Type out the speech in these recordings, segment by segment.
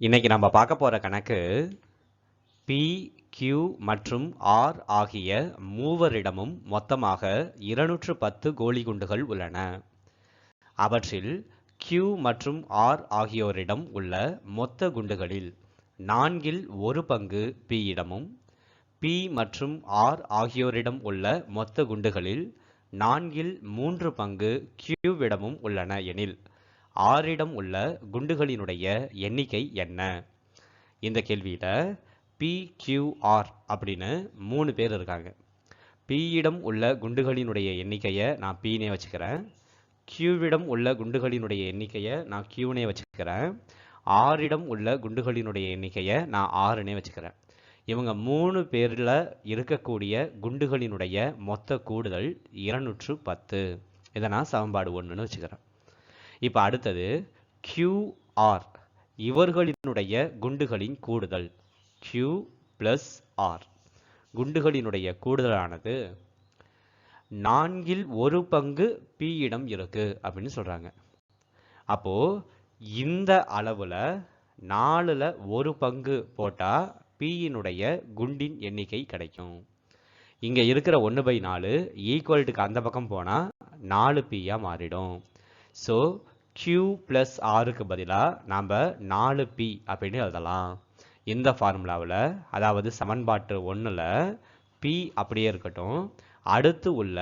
இன்னைக்கு நம்ம பார்க்க போகிற கணக்கு பி கியூ மற்றும் ஆர் ஆகிய மூவரிடமும் மொத்தமாக இருநூற்று பத்து கோலி குண்டுகள் உள்ளன. அவற்றில் கியூ மற்றும் ஆர் ஆகியோரிடம் உள்ள மொத்த குண்டுகளில் நான்கில் ஒரு பங்கு பி பி மற்றும் ஆர் ஆகியோரிடம் உள்ள மொத்த குண்டுகளில் நான்கில் மூன்று பங்கு கியூவிடமும் உள்ளன எனில் ஆரிடம் உள்ள குண்டுகளினுடைய எண்ணிக்கை என்ன? இந்த கேள்வியில் பி அப்படின்னு மூணு பேர் இருக்காங்க. பியிடம் உள்ள குண்டுகளினுடைய எண்ணிக்கையை நான் பீனே வச்சுக்கிறேன். கியூவிடம் உள்ள குண்டுகளினுடைய எண்ணிக்கையை நான் கியூனே வச்சுக்கிறேன். ஆரிடம் உள்ள குண்டுகளினுடைய எண்ணிக்கையை நான் ஆறுனே வச்சுக்கிறேன். இவங்க மூணு பேரில் இருக்கக்கூடிய குண்டுகளினுடைய மொத்த கூடுதல் இருநூற்று பத்து. இதை நான் சமன்பாடு ஒன்றுன்னு வச்சுக்கிறேன். இப்போ அடுத்தது கியூஆர் இவர்களினுடைய குண்டுகளின் கூடுதல். கியூ ப்ளஸ் ஆர் குண்டுகளினுடைய கூடுதலானது நான்கில் ஒரு பங்கு பி இடம் இருக்கு அப்படின்னு சொல்றாங்க. அப்போ இந்த அளவுல நாலுல ஒரு பங்கு போட்டா பியினுடைய குண்டின் எண்ணிக்கை கிடைக்கும். இங்க இருக்கிற ஒன்று பை நாலு ஈக்குவல்ட்டுக்கு அந்த பக்கம் போனா நாலு பியா மாறிடும். ஸோ கியூ ப்ளஸ் ஆருக்கு பதிலாக நாம் நாலு பி அப்படின்னு எழுதலாம். இந்த ஃபார்முலாவில் அதாவது சமன்பாட்டு ஒன்றில் பி அப்படியே இருக்கட்டும். அடுத்து உள்ள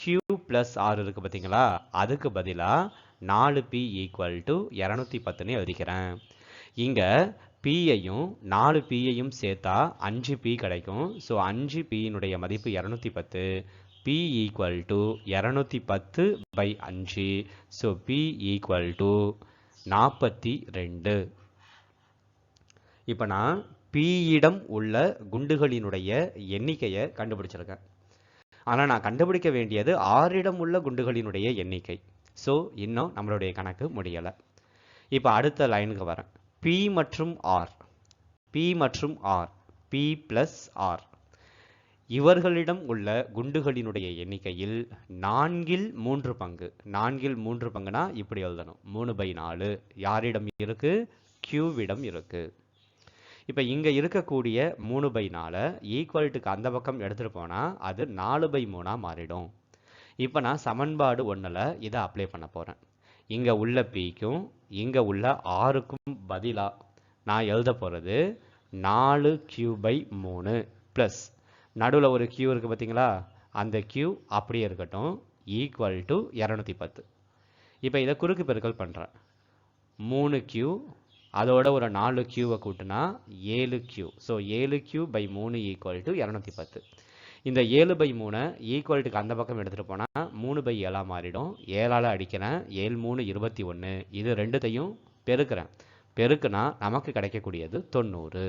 கியூ ப்ளஸ் ஆறு இருக்குது பார்த்தீங்களா அதுக்கு பதிலாக நாலு பி ஈக்குவல் டு இரநூத்தி பத்துன்னு எழுதிக்கிறேன். இங்கே பியையும் நாலு பியையும் சேர்த்தா அஞ்சு பி கிடைக்கும். ஸோ அஞ்சு பியினுடைய மதிப்பு இரநூத்தி பத்து. பி ஈக்குவல் to இரநூத்தி பத்து பை அஞ்சு ஸோ பி ஈக்குவல் டு நாற்பத்தி ரெண்டு. இப்போ நான் பியிடம் உள்ள குண்டுகளினுடைய எண்ணிக்கையை கண்டுபிடிச்சிருக்கேன். ஆனால் நான் கண்டுபிடிக்க வேண்டியது ஆறிடம் உள்ள குண்டுகளினுடைய எண்ணிக்கை. ஸோ இன்னும் நம்மளுடைய கணக்கு முடியலை. இப்போ அடுத்த லைனுக்கு வரேன். பி மற்றும் ஆர் பி மற்றும் ஆர் பி ப்ளஸ் ஆர் இவர்களிடம் உள்ள குண்டுகளினுடைய எண்ணிக்கையில் நான்கில் மூன்று பங்கு. நான்கில் மூன்று பங்குனா இப்படி எழுதணும். மூணு பை நாலு. யாரிடம் இருக்கு? கியூவிடம் இருக்கு. இப்போ இங்கே இருக்கக்கூடிய மூணு பை நாலை ஈக்குவல்ட்டுக்கு அந்த பக்கம் எடுத்துகிட்டு போனால் அது நாலு பை மூணாக மாறிடும். இப்போ நான் சமன்பாடு ஒன்றில் இதை அப்ளை பண்ண போகிறேன் இங்கே உள்ள பிக்கும் இங்கே உள்ள ஆறுக்கும் பதிலாக நான் எழுத போகிறது நாலு கியூ பை மூணு ப்ளஸ் நடுவில் ஒரு கியூ இருக்குது பார்த்தீங்களா அந்த கியூ அப்படியே இருக்கட்டும். ஈக்குவல் டு இரநூத்தி பத்து. இப்போ இதை குறுக்கு பெருக்கல் பண்ணுறேன் மூணு கியூ அதோட ஒரு நாலு கியூவை கூட்டினா ஏழு கியூ ஸோ ஏழு கியூ பை மூணு ஈக்குவல் டு இரநூத்தி பத்து. இந்த ஏழு பை மூணை ஈக்குவல்ட்டுக்கு அந்த பக்கம் எடுத்துகிட்டு போனால் மூணு பை ஏழாக மாறிடும். ஏழால் அடிக்கிறேன். ஏழு மூணு இருபத்தி ஒன்று இது ரெண்டுத்தையும் பெருக்கிறேன். பெருக்குனா நமக்கு கிடைக்கக்கூடியது தொண்ணூறு.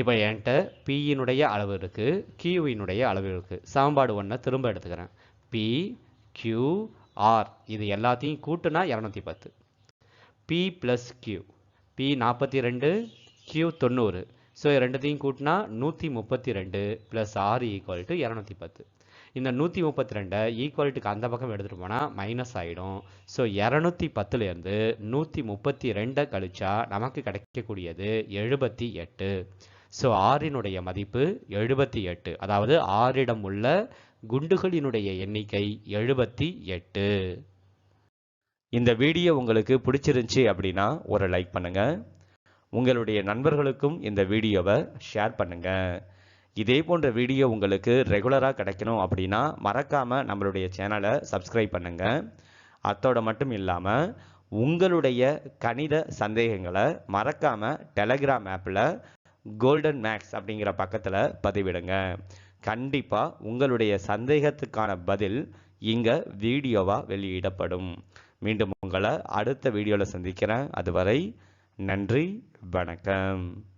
இப்போ என்கிட்ட பியினுடைய அளவு இருக்குது கியூவினுடைய அளவு இருக்குது சமன்பாடு ஒன்றை திரும்ப எடுத்துக்கிறேன். பி கியூ ஆர் இது எல்லாத்தையும் கூட்டுனா இரநூத்தி பத்து. பி ப்ளஸ் கியூ பி நாற்பத்தி ரெண்டு கியூ தொண்ணூறு. ஸோ ரெண்டுத்தையும் கூட்டினா நூற்றி முப்பத்தி ரெண்டு ப்ளஸ் ஆறு ஈக்குவல் டு இரநூத்தி பத்து. இந்த நூற்றி முப்பத்தி ரெண்டை ஈக்குவல்ட்டுக்கு அந்த பக்கம் எடுத்துகிட்டு போனால் மைனஸ் ஆகிடும் ஸோ இரநூத்தி பத்துலேருந்து நூற்றி முப்பத்தி ரெண்டை கழிச்சா நமக்கு கிடைக்கக்கூடியது எழுபத்தி எட்டு. ஸோ ஆறினுடைய மதிப்பு எழுபத்தி எட்டு. அதாவது ஆறிடம் உள்ள குண்டுகளினுடைய எண்ணிக்கை எழுபத்தி எட்டு. இந்த வீடியோ உங்களுக்கு பிடிச்சிருந்துச்சி அப்படின்னா ஒரு லைக் பண்ணுங்க. உங்களுடைய நண்பர்களுக்கும் இந்த வீடியோவை ஷேர் பண்ணுங்க. இதே போன்ற வீடியோ உங்களுக்கு ரெகுலராக கிடைக்கணும் அப்படின்னா மறக்காமல் நம்மளுடைய சேனலை சப்ஸ்கிரைப் பண்ணுங்க. அத்தோட மட்டும் இல்லாமல் உங்களுடைய கணித சந்தேகங்களை மறக்காமல் டெலகிராம் ஆப்பில் கோல்டன் மேக்ஸ் அப்படிங்கிற பக்கத்தில் பதிவிடுங்க. கண்டிப்பாக உங்களுடைய சந்தேகத்துக்கான பதில் இங்கே வீடியோவாக வெளியிடப்படும். மீண்டும் உங்களை அடுத்த வீடியோவில் சந்திக்கிறேன். அதுவரை நன்றி வணக்கம்.